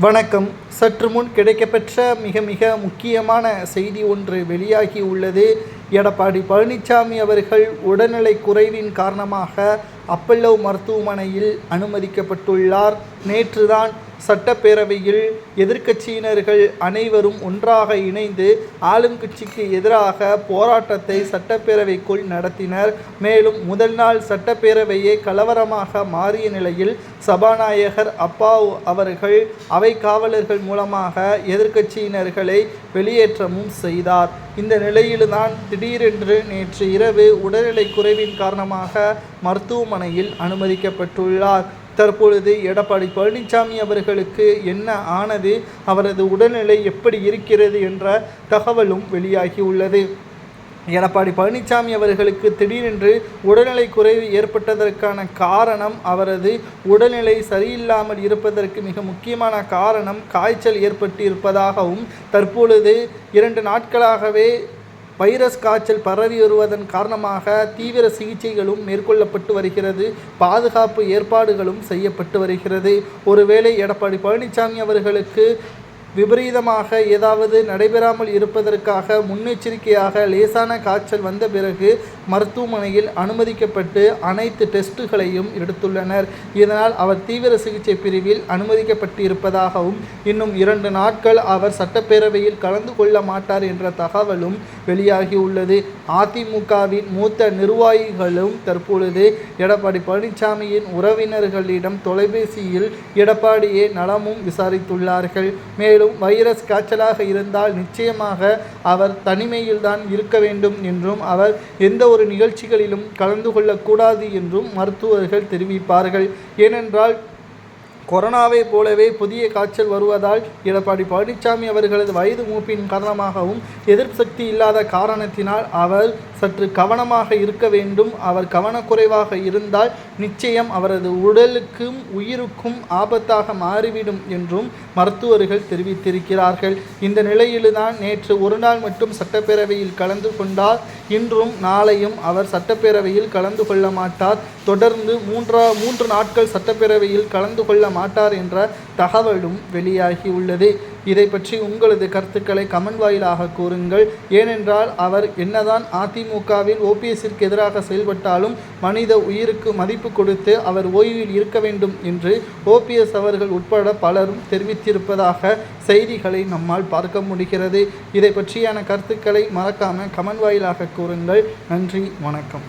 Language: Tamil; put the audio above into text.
வணக்கம். சற்று முன் கிடைக்கப்பெற்ற மிக மிக முக்கியமான செய்தி ஒன்று வெளியாகி உள்ளது. எடப்பாடி பழனிசாமி அவர்கள் உடல்நிலை குறைவின் காரணமாக அப்பல்லோ மருத்துவமனையில் அனுமதிக்கப்பட்டுள்ளார். நேற்றுதான் சட்டப்பேரவையில் எதிர்க்கட்சியினர்கள் அனைவரும் ஒன்றாக இணைந்து ஆளும் கட்சிக்கு எதிராக போராட்டத்தை சட்டப்பேரவைக்குள் நடத்தினர். மேலும் முதல் நாள் சட்டப்பேரவையே கலவரமாக மாறிய நிலையில் சபாநாயகர் அப்பாவு அவர்கள் அவை காவலர்கள் மூலமாக எதிர்க்கட்சியினர்களை வெளியேற்றமும் செய்தார். இந்த நிலையில்தான் திடீரென்று நேற்று இரவு உடல்நிலை குறைவின் காரணமாக மருத்துவமனையில் அனுமதிக்கப்பட்டுள்ளார். தற்பொழுது எடப்பாடி பழனிசாமி அவர்களுக்கு என்ன ஆனது அவரது உடல்நிலை எப்படி இருக்கிறது என்ற தகவலும் வெளியாகியுள்ளது. எடப்பாடி பழனிசாமி அவர்களுக்கு திடீரென்று உடல்நிலை குறைவு ஏற்பட்டதற்கான காரணம் அவரது உடல்நிலை சரியில்லாமல் இருப்பதற்கு மிக முக்கியமான காரணம் காய்ச்சல் ஏற்பட்டு இருப்பதாகவும் தற்பொழுது இரண்டு நாட்களாகவே வைரஸ் காய்ச்சல் பரவி வருவதன் காரணமாக தீவிர சிகிச்சைகளும் மேற்கொள்ளப்பட்டு வருகிறது. பாதுகாப்பு ஏற்பாடுகளும் செய்யப்பட்டு வருகிறது. ஒருவேளை எடப்பாடி பழனிசாமி அவர்களுக்கு விபரீதமாக ஏதாவது நடைபெறாமல் இருப்பதற்காக முன்னெச்சரிக்கையாக லேசான காய்ச்சல் வந்த பிறகு மருத்துவமனையில் அனுமதிக்கப்பட்டு அனைத்து டெஸ்ட்டுகளையும் எடுத்துள்ளனர். இதனால் அவர் தீவிர சிகிச்சை பிரிவில் அனுமதிக்கப்பட்டு இருப்பதாகவும் இன்னும் இரண்டு நாட்கள் அவர் சட்டப்பேரவையில் கலந்து கொள்ள மாட்டார் என்ற தகவலும் வெளியாகியுள்ளது. அதிமுகவின் மூத்த நிர்வாகிகளும் தற்பொழுது எடப்பாடி பழனிசாமியின் உறவினர்களிடம் தொலைபேசியில் எடப்பாடியை நலமும் விசாரித்துள்ளார்கள். மேலும் மேலும் வைரஸ் காய்ச்சலாக இருந்தால் நிச்சயமாக அவர் தனிமையில்தான் இருக்க வேண்டும் என்றும் அவர் எந்த ஒரு நிகழ்ச்சிகளிலும் கலந்து கொள்ளக்கூடாது என்றும் மருத்துவர்கள் தெரிவிப்பார்கள். ஏனென்றால் கொரோனாவை போலவே புதிய காய்ச்சல் வருவதால் எடப்பாடி பழனிசாமி அவர்களது வயது மூப்பின் காரணமாகவும் எதிர்ப்பு சக்தி இல்லாத காரணத்தினால் அவர் சற்று கவனமாக இருக்க வேண்டும். அவர் கவனக்குறைவாக இருந்தால் நிச்சயம் அவரது உடலுக்கும் உயிருக்கும் ஆபத்தாக மாறிவிடும் என்றும் மருத்துவர்கள் தெரிவித்திருக்கிறார்கள். இந்த நிலையில்தான் நேற்று ஒரு நாள் மட்டும் சட்டப்பேரவையில் கலந்து கொண்டார். இன்றும் நாளையும் அவர் சட்டப்பேரவையில் கலந்து கொள்ள மாட்டார். தொடர்ந்து மூன்றா மூன்று நாட்கள் சட்டப்பேரவையில் கலந்து கொள்ள மாட்டார் என்ற தகவலும் வெளியாகி உள்ளது. இதை பற்றி உங்களது கருத்துக்களை கமெண்ட் வாயிலாக கூறுங்கள். ஏனென்றால் அவர் என்னதான் அதிமுகவில் ஓபிஎஸ்ஸிற்கு எதிராக செயல்பட்டாலும் மனித உயிருக்கு மதிப்பு கொடுத்து அவர் ஓய்வில் இருக்க வேண்டும் என்று ஓபிஎஸ் அவர்கள் உட்பட பலரும் தெரிவித்திருப்பதாக செய்திகளை நம்மால் பார்க்க முடிகிறது. இதை பற்றியான கருத்துக்களை மறக்காமல் கமெண்ட் வாயிலாக கூறுங்கள். நன்றி வணக்கம்.